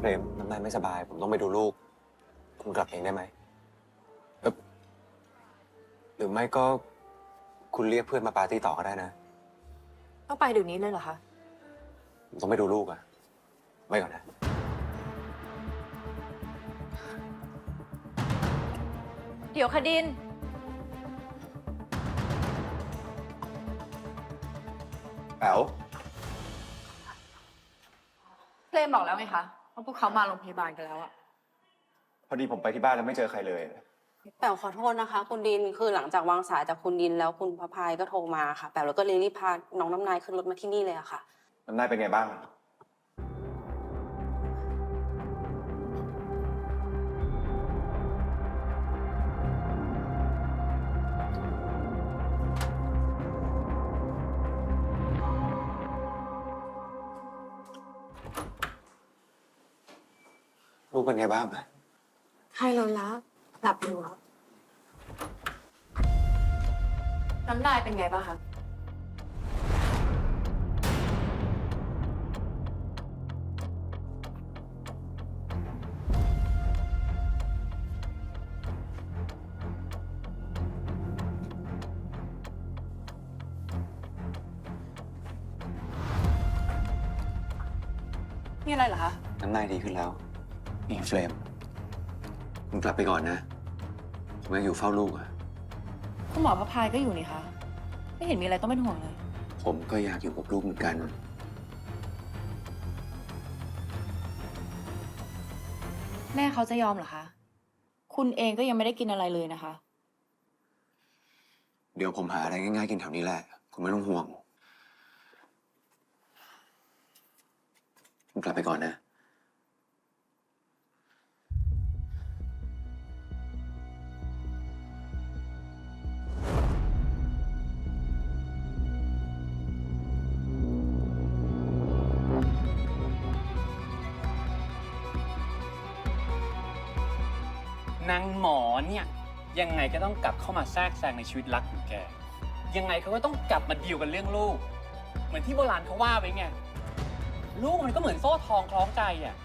เฟรมน้ำนายไม่สบาย ผมต้องไปดูลูก คุณกลับเองได้ไหมเอ่อหรือไม่ก็คุณเรียกเพื่อนมาปาร์ตี้ต่อก็ได้นะ ต้องไปเดี๋ยวนี้เลยเหรอคะ ผมต้องไปดูลูกอะไว้ก่อนนะ เดี๋ยวคดิน แป๋ว เพลมบอกแล้วไงคะ ว่าพวกเขามาโรงพยาบาลกันแล้วอะพอดีผมไปที่บ้านแล้วไม่เจอใครเลย แป๋วขอโทษนะคะ คุณดินคือหลังจากวางสายจากคุณดินแล้วคุณพระพายก็โทรมาค่ะแป๋วแล้วก็เลยรีบพาน้องน้ำนายขึ้นรถมาที่นี่เลยอะค่ะ น้ำนายเป็นไงบ้าง กเป็นไงบ้างอะให้เราแล้วหลับอยู่ครับน้ำลายเป็นไงบ้างคะ นี่อะไรเหรอคะ น้ำนายดีขึ้นแล้ว นี่เฟรม คุณกลับไปก่อนนะ ผมยังอยู่เฝ้าลูกอะคุณหมอพระพายก็อยู่นี่คะ ไม่เห็นมีอะไรต้องเป็นห่วงเลย ผมก็อยากอยู่กับลูกเหมือนกัน แม่เขาจะยอมเหรอคะ คุณเองก็ยังไม่ได้กินอะไรเลยนะคะ เดี๋ยวผมหาอะไรง่ายๆกินแถวนี้แหละ คุณไม่ต้องห่วง คุณกลับไปก่อนนะ นางหมอเนี่ยยังไงก็ต้องกลับเข้ามาแทรกแซงในชีวิตรักของแก ยังไงเขาก็ต้องกลับมาดีลกันเรื่องลูก เหมือนที่โบราณเขาว่าไว้ไง ลูกมันก็เหมือนโซ่ทองคล้องใจอะ